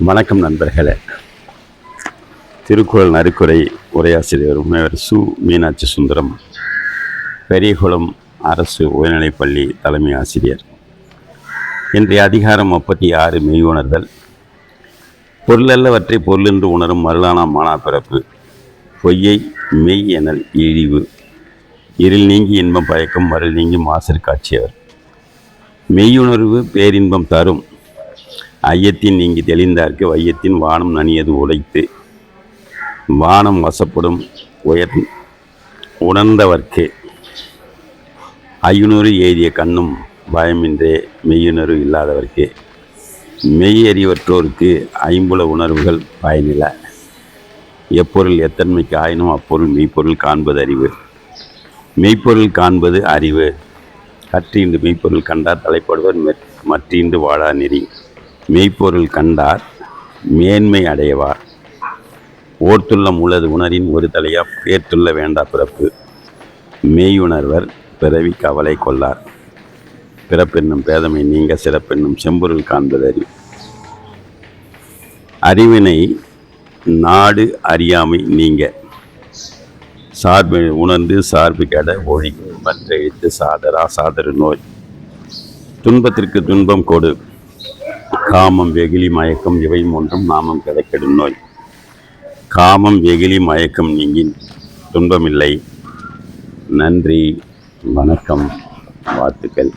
வணக்கம் நண்பர்களே. திருக்குறள் நறுக்குறை உரையாசிரியர் முனைவர் சு. மீனாட்சி சுந்தரம் பெரியகுளம் அரசு உயர்நிலைப்பள்ளி தலைமை ஆசிரியர். இன்றைய அதிகாரம் முப்பத்தி ஆறு மெய் உணர்தல் பொருளல்லவற்றை பொருளென்று உணரும் மருளான மானா பிறப்பு பொய்யை மெய் எனல் இழிவு. இருள் நீங்கி இன்பம் பயக்கும் மருள் நீங்கி மாசர் காட்சியவர். மெய்யுணர்வு பேரின்பம் தரும் ஐயத்தின் நீங்கி தெளிந்தார்க்கு வையத்தின் வானம் நனியது உழைத்து. வானம் வசப்படும் உயர் உணர்ந்தவர்க்கு. ஐயுணர்வு எய்திய கண்ணும் பயமின்றே மெய்யுணர்வு இல்லாதவர்க்கு. மெய்யறிவற்றோருக்கு ஐம்புல உணர்வுகள் பயனில. எப்பொருள் எத்தன்மைக்கு ஆயினும் அப்பொருள் மெய்ப்பொருள் காண்பது அறிவு. மெய்ப்பொருள் காண்பது அறிவு. கற்றீண்டு மெய்ப்பொருள் கண்டார் தலைப்படுவர் மெற்- மற்றீண்டு வாழா நெறி. மெய்ப்பொருள் கண்டார் மேன்மை அடையவார். ஓர்த்துள்ள முள்ளது உணரின் ஒரு தலையா பேர்த்துள்ள வேண்டா பிறப்பு. மெய்யுணர்வர் பிறவி கவலை கொள்ளார். பிறப்பென்னும் பேதமை நீங்க சிறப்பென்னும் செம்பொருள் காண்பது அறிவு அறிவினை நாடு அறியாமை நீங்க. சார்பு உணர்ந்து சார்பு கெட ஒழி மற்ற எழுத்து சாதரா சாதர நோய். துன்பத்திற்கு துன்பம் கொடு. காமம் வெகுளி மயக்கம் இவை ஒன்றும் நாமம் கிடைக்கிடும் நோய். காமம் வெகுளி மயக்கம் நீங்கின் துன்பமில்லை. நன்றி வணக்கம் வாழ்த்துக்கள்.